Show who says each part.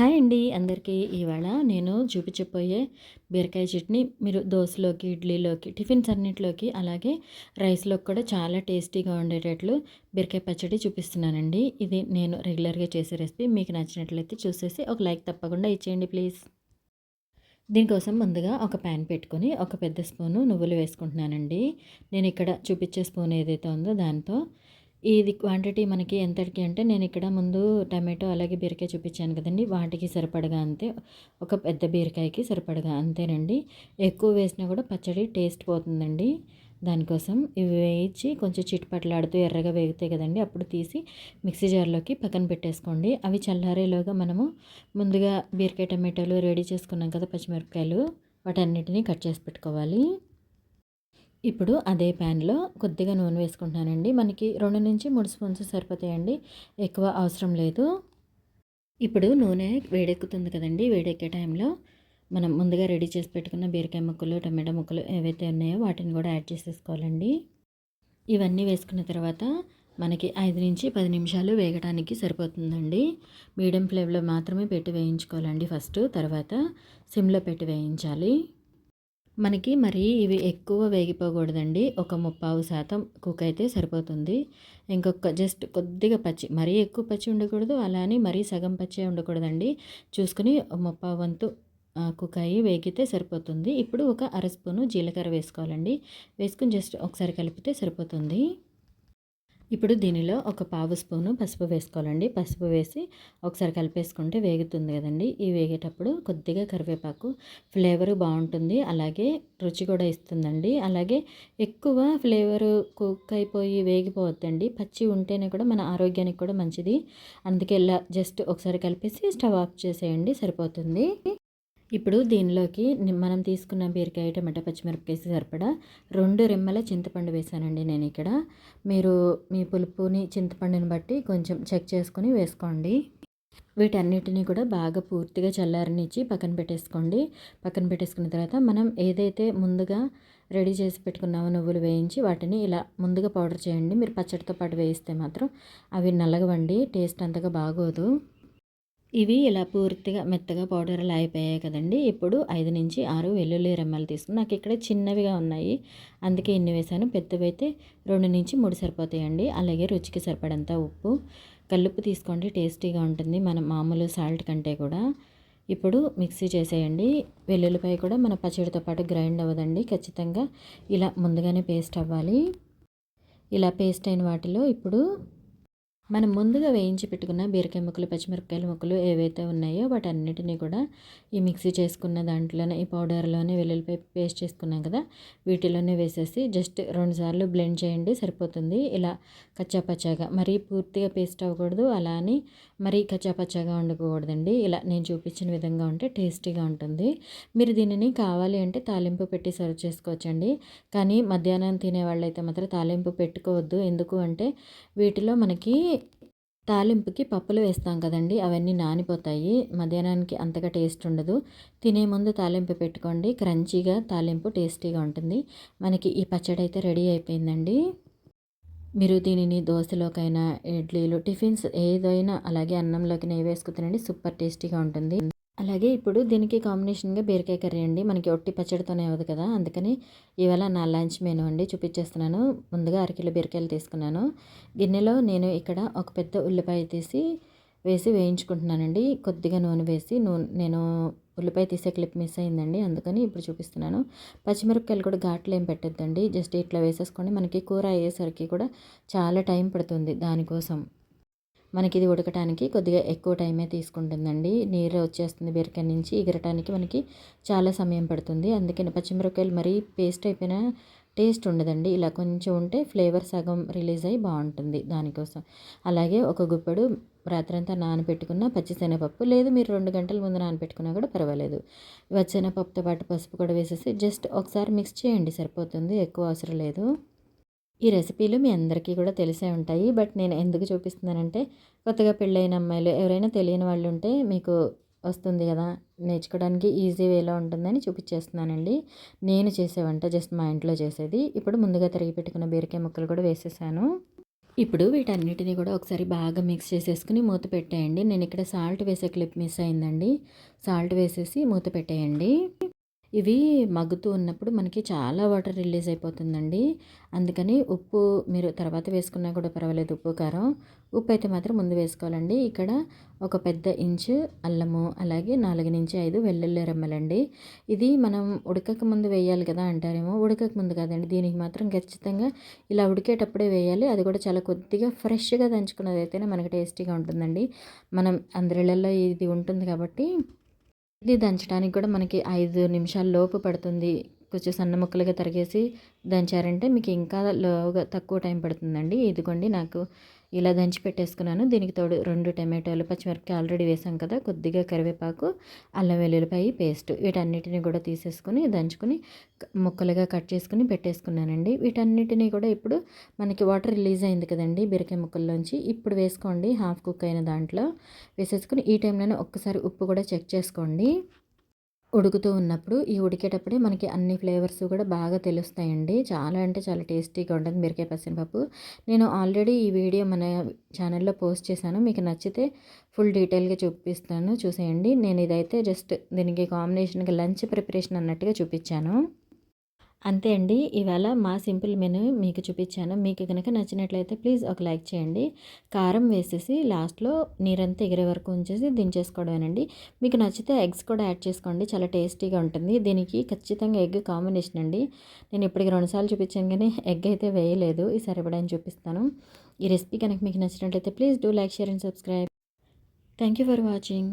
Speaker 1: Hi అండి అందరికీ. ఇవాళ నేను చూపించబోయే బీరకాయ చట్నీ మీరు దోశలోకి ఇడ్లీలోకి టిఫిన్స్ అన్నిటిలోకి అలాగే రైస్లోకి కూడా చాలా టేస్టీగా ఉండేటట్లు బీరకాయ పచ్చడి చూపిస్తున్నానండి. ఇది నేను రెగ్యులర్గా చేసే రెసిపీ. మీకు నచ్చినట్లయితే చూసేసి ఒక లైక్ తప్పకుండా ఇచ్చేయండి ప్లీజ్. దీనికోసం ముందుగా ఒక ప్యాన్ పెట్టుకొని ఒక పెద్ద స్పూను నువ్వులు వేసుకుంటున్నానండి. నేను ఇక్కడ చూపించే స్పూన్ ఏదైతే ఉందో దాంతో ఇది క్వాంటిటీ మనకి ఎంతటికి అంటే నేను ఇక్కడ ముందు టమాటో అలాగే బీరకాయ చూపించాను కదండి. వాటికి సరిపడగా అంతే. ఒక పెద్ద బీరకాయకి సరిపడగా అంతేనండి. ఎక్కువ వేసినా కూడా పచ్చడి టేస్ట్ పోతుందండి. దానికోసం ఇవి వేయించి కొంచెం చిట్పట్లాడుతూ ఎర్రగా వేగుతాయి కదండి అప్పుడు తీసి మిక్సీ జార్లోకి పక్కన పెట్టేసుకోండి. అవి చల్లారేలోగా మనము ముందుగా బీరకాయ టమాటోలు రెడీ చేసుకున్నాం కదా పచ్చిమిరపకాయలు వాటన్నిటిని కట్ చేసి పెట్టుకోవాలి. ఇప్పుడు అదే ప్యాన్లో కొద్దిగా నూనె వేసుకుంటానండి మనకి రెండు నుంచి మూడు స్పూన్స్ సరిపోతాయండి. ఎక్కువ అవసరం లేదు. ఇప్పుడు నూనె వేడెక్కుతుంది కదండి. వేడెక్కే టైంలో మనం ముందుగా రెడీ చేసి పెట్టుకున్న బీరకాయ ముక్కలు టమాటా ముక్కలు ఏవైతే ఉన్నాయో వాటిని కూడా యాడ్ చేసేసుకోవాలండి. ఇవన్నీ వేసుకున్న తర్వాత మనకి ఐదు నుంచి పది నిమిషాలు వేగడానికి సరిపోతుందండి. మీడియం ఫ్లేమ్లో మాత్రమే పెట్టి వేయించుకోవాలండి ఫస్ట్. తర్వాత సిమ్లో పెట్టి వేయించాలి. మనకి మరి ఇవి ఎక్కువ వేగిపోకూడదండి. ఒక ముప్పావు శాతం కుక్ అయితే సరిపోతుంది. ఇంకొక జస్ట్ కొద్దిగా పచ్చి మరీ ఎక్కువ పచ్చి ఉండకూడదు. అలా అని మరీ సగం పచ్చే ఉండకూడదండి. చూసుకుని ముప్పావు వంతు కుకాయి వేగితే సరిపోతుంది. ఇప్పుడు ఒక అర స్పూను జీలకర్ర వేసుకోవాలండి. వేసుకుని జస్ట్ ఒకసారి కలిపితే సరిపోతుంది. ఇప్పుడు దీనిలో ఒక పావు స్పూను పసుపు వేసుకోవాలండి. పసుపు వేసి ఒకసారి కలిపేసుకుంటే వేగుతుంది కదండి. ఈ వేగేటప్పుడు కొద్దిగా కరివేపాకు ఫ్లేవర్ బాగుంటుంది. అలాగే రుచి కూడా ఇస్తుందండి. అలాగే ఎక్కువ ఫ్లేవర్ కుక్ అయిపోయి వేగిపోవద్దండి. పచ్చి ఉంటేనే కూడా మన ఆరోగ్యానికి కూడా మంచిది. అందుకే ఇలా జస్ట్ ఒకసారి కలిపేసి స్టవ్ ఆఫ్ చేసేయండి. సరిపోతుంది. ఇప్పుడు దీనిలోకి మనం తీసుకున్న బీరకాయ టమాటా పచ్చిమిరపకాయ సరిపడా రెండు రెమ్మల చింతపండు వేసానండి నేను ఇక్కడ. మీరు మీ పులుపుని చింతపండుని బట్టి కొంచెం చెక్ చేసుకొని వేసుకోండి. వీటన్నిటిని కూడా బాగా పూర్తిగా చల్లారనిచ్చి పక్కన పెట్టేసుకోండి. పక్కన పెట్టేసుకున్న తర్వాత మనం ఏదైతే ముందుగా రెడీ చేసి పెట్టుకున్నామో నువ్వులు వేయించి వాటిని ఇలా ముందుగా పౌడర్ చేయండి. మీరు పచ్చడితో పాటు వేయిస్తే మాత్రం అవి నల్లగవండి టేస్ట్ అంతగా బాగోదు. ఇవి ఇలా పూర్తిగా మెత్తగా పౌడర్లు అయిపోయాయి కదండి. ఇప్పుడు ఐదు నుంచి ఆరు వెల్లుల్లి రెమ్మలు తీసుకుని నాకు ఇక్కడ చిన్నవిగా ఉన్నాయి. అందుకే ఇన్ని వేసాను పెద్దవి అయితే రెండు నుంచి మూడు సరిపోతాయండి. అలాగే రుచికి సరిపడంత ఉప్పు. కల్లుప్పు తీసుకోండి. టేస్టీగా ఉంటుంది. మన మామూలు సాల్ట్ కంటే కూడా. ఇప్పుడు మిక్సీ చేసేయండి. వెల్లుల్లిపాయ కూడా మన పచ్చడితో పాటు గ్రైండ్ అవ్వదండి. ఖచ్చితంగా ఇలా ముందుగానే పేస్ట్ అవ్వాలి. ఇలా పేస్ట్ అయిన వాటిలో ఇప్పుడు మనం ముందుగా వేయించి పెట్టుకున్న బీరకాయ ముక్కలు పచ్చిమిరపకాయల ముక్కలు ఏవైతే ఉన్నాయో వాటన్నిటినీ కూడా ఈ మిక్సీ చేసుకున్న దాంట్లోనే ఈ పౌడర్లోనే వెల్లుల్లిపాయ పేస్ట్ చేసుకున్నాం కదా వీటిలోనే వేసేసి జస్ట్ రెండు సార్లు బ్లెండ్ చేయండి సరిపోతుంది. ఇలా కచ్చాపచ్చాగా మరీ పూర్తిగా పేస్ట్ అవ్వకూడదు అలా అని మరీ కచ్చాపచ్చాగా ఉండకూడదండి. ఇలా నేను చూపించిన విధంగా ఉంటే టేస్టీగా ఉంటుంది. మీరు దీనిని కావాలి అంటే తాలింపు పెట్టి సర్వ్ చేసుకోవచ్చండి. కానీ మధ్యాహ్నం తినే వాళ్ళైతే మాత్రం తాలింపు పెట్టుకోవద్దు. ఎందుకు అంటే వీటిలో మనకి తాలింపుకి పప్పులు వేస్తాం కదండి అవన్నీ నానిపోతాయి. మధ్యాహ్నానికి అంతగా టేస్ట్ ఉండదు. తినే ముందు తాలింపు పెట్టుకోండి. క్రంచీగా తాలింపు టేస్టీగా ఉంటుంది. మనకి ఈ పచ్చడి అయితే రెడీ అయిపోయిందండి. మీరు దీనిని దోశలోకైనా ఇడ్లీలు టిఫిన్స్ ఏదైనా అలాగే అన్నంలోకి నెయ్యి వేసుకు తినండి. సూపర్ టేస్టీగా ఉంటుంది. అలాగే ఇప్పుడు దీనికి కాంబినేషన్గా బీరకాయ కర్రీ అండి. మనకి ఒట్టి పచ్చడితోనే అవ్వదు కదా. అందుకని ఇవాళ నా లంచ్ మెనూ అండి. చూపించేస్తున్నాను ముందుగా అరకిలో బీరకాయలు తీసుకున్నాను. గిన్నెలో నేను ఇక్కడ ఒక పెద్ద ఉల్లిపాయ తీసి వేసి వేయించుకుంటున్నానండి. కొద్దిగా నూనె వేసి నూనె నేను ఉల్లిపాయ తీసే క్లిప్ మిస్ అయిందండి. అందుకని ఇప్పుడు చూపిస్తున్నాను. పచ్చిమిరపకాయలు కూడా ఘాట్లు ఏం పెట్టద్దండి. జస్ట్ ఇట్లా వేసేసుకోండి. మనకి కూర అయ్యేసరికి కూడా చాలా టైం పడుతుంది దానికోసం. మనకి ఇది ఉడకటానికి కొద్దిగా ఎక్కువ టైమే తీసుకుంటుందండి. నీరు వచ్చేస్తుంది బీరకాయ నుంచి ఎగరటానికి మనకి చాలా సమయం పడుతుంది. అందుకని పచ్చిమిరపకాయలు మరీ పేస్ట్ అయిపోయిన టేస్ట్ ఉండదండి. ఇలా కొంచెం ఉంటే ఫ్లేవర్ సగం రిలీజ్ అయ్యి బాగుంటుంది దానికోసం. అలాగే ఒక గుప్పెడు రాత్రంతా నానబెట్టుకున్న పచ్చిశనగపప్పు. లేదు మీరు రెండు గంటల ముందు నానబెట్టుకున్నా కూడా పర్వాలేదు. పచ్చిశనగపప్పుతో పాటు పసుపు కూడా వేసేసి జస్ట్ ఒకసారి మిక్స్ చేయండి సరిపోతుంది. ఎక్కువ అవసరం లేదు. ఈ రెసిపీలు మీ అందరికీ కూడా తెలిసే ఉంటాయి. బట్ నేను ఎందుకు చూపిస్తున్నానంటే కొత్తగా పెళ్ళైన అమ్మాయిలు ఎవరైనా తెలియని వాళ్ళు ఉంటే మీకు వస్తుంది కదా నేర్చుకోవడానికి ఈజీ వేలో ఉంటుందని చూపించేస్తున్నానండి. నేను చేసే వంట జస్ట్ మా ఇంట్లో చేసేది. ఇప్పుడు ముందుగా తరిగి పెట్టుకున్న బీరకాయ ముక్కలు కూడా వేసేసాను. ఇప్పుడు వీటన్నిటిని కూడా ఒకసారి బాగా మిక్స్ చేసేసుకుని మూత పెట్టేయండి. నేను ఇక్కడ సాల్ట్ వేసే క్లిప్ మిస్ అయిందండి. సాల్ట్ వేసేసి మూత పెట్టేయండి. ఇవి మగ్గుతూ ఉన్నప్పుడు మనకి చాలా వాటర్ రిలీజ్ అయిపోతుందండి. అందుకని ఉప్పు మీరు తర్వాత వేసుకున్నా కూడా పర్వాలేదు ఉప్పు కారం. ఉప్పు అయితే మాత్రం ముందు వేసుకోవాలండి. ఇక్కడ ఒక పెద్ద ఇంచు అల్లము అలాగే నాలుగు నుంచి ఐదు వెల్లుల్లి రెమ్మలండి. ఇది మనం ఉడకక ముందు వేయాలి కదా అంటారేమో. ఉడకక ముందు కాదండి దీనికి మాత్రం ఖచ్చితంగా ఇలా ఉడికేటప్పుడే వేయాలి. అది కూడా చాలా కొద్దిగా ఫ్రెష్గా దంచుకున్నది అయితేనే మనకి టేస్టీగా ఉంటుందండి. మనం అందరిళ్ళల్లో ఇది ఉంటుంది కాబట్టి ఇది దంచడానికి కూడా మనకి ఐదు నిమిషాల లోపు పడుతుంది. కొంచెం సన్న ముక్కలుగా తరిగేసి దంచారంటే మీకు ఇంకా లోగా తక్కువ టైం పడుతుందండి. ఇదిగోండి నాకు ఇలా దంచి పెట్టేసుకున్నాను. దీనికి తోడు రెండు టమాటోలు పచ్చిమిరపకాయ ఆల్రెడీ వేసాం కదా కొద్దిగా కరివేపాకు అల్లం వెల్లుల్లిపాయ పేస్ట్ వీటన్నిటిని కూడా తీసేసుకుని దంచుకుని ముక్కలుగా కట్ చేసుకుని పెట్టేసుకున్నానండి. వీటన్నిటిని కూడా ఇప్పుడు మనకి వాటర్ రిలీజ్ అయింది కదండి బీరకాయ ముక్కల్లోంచి. ఇప్పుడు వేసుకోండి హాఫ్ కుక్ అయిన దాంట్లో వేసేసుకుని ఈ టైంలోనే ఒక్కసారి ఉప్పు కూడా చెక్ చేసుకోండి. ఉడుకుతూ ఉన్నప్పుడు ఈ ఉడికేటప్పుడే మనకి అన్ని ఫ్లేవర్స్ కూడా బాగా తెలుస్తాయండి. చాలా అంటే చాలా టేస్టీగా ఉంటుంది మిరకాయ పప్పు నేను ఆల్రెడీ ఈ వీడియో మన ఛానల్లో పోస్ట్ చేశాను. మీకు నచ్చితే ఫుల్ డీటెయిల్గా చూపిస్తాను. చూసేయండి. నేను ఇదైతే జస్ట్ దీనికి కాంబినేషన్గా లంచ్ ప్రిపరేషన్ అన్నట్టుగా చూపించాను. అంతే అండి. ఇవాళ మా సింపుల్ మెనూ మీకు చూపించాను. మీకు కనుక నచ్చినట్లయితే ప్లీజ్ ఒక లైక్ చేయండి. కారం వేసేసి లాస్ట్లో నీరంతా ఎగిరే వరకు ఉంచేసి దించేసుకోవడమేనండి. మీకు నచ్చితే ఎగ్స్ కూడా యాడ్ చేసుకోండి. చాలా టేస్టీగా ఉంటుంది. దీనికి ఖచ్చితంగా ఎగ్ కాంబినేషన్ అండి. నేను ఇప్పటికి రెండుసార్లు చూపించాను కానీ ఎగ్ అయితే వేయలేదు. ఈ సరిపడని చూపిస్తాను. ఈ రెసిపీ కనుక మీకు నచ్చినట్లయితే please do like share and subscribe. Thank you for watching.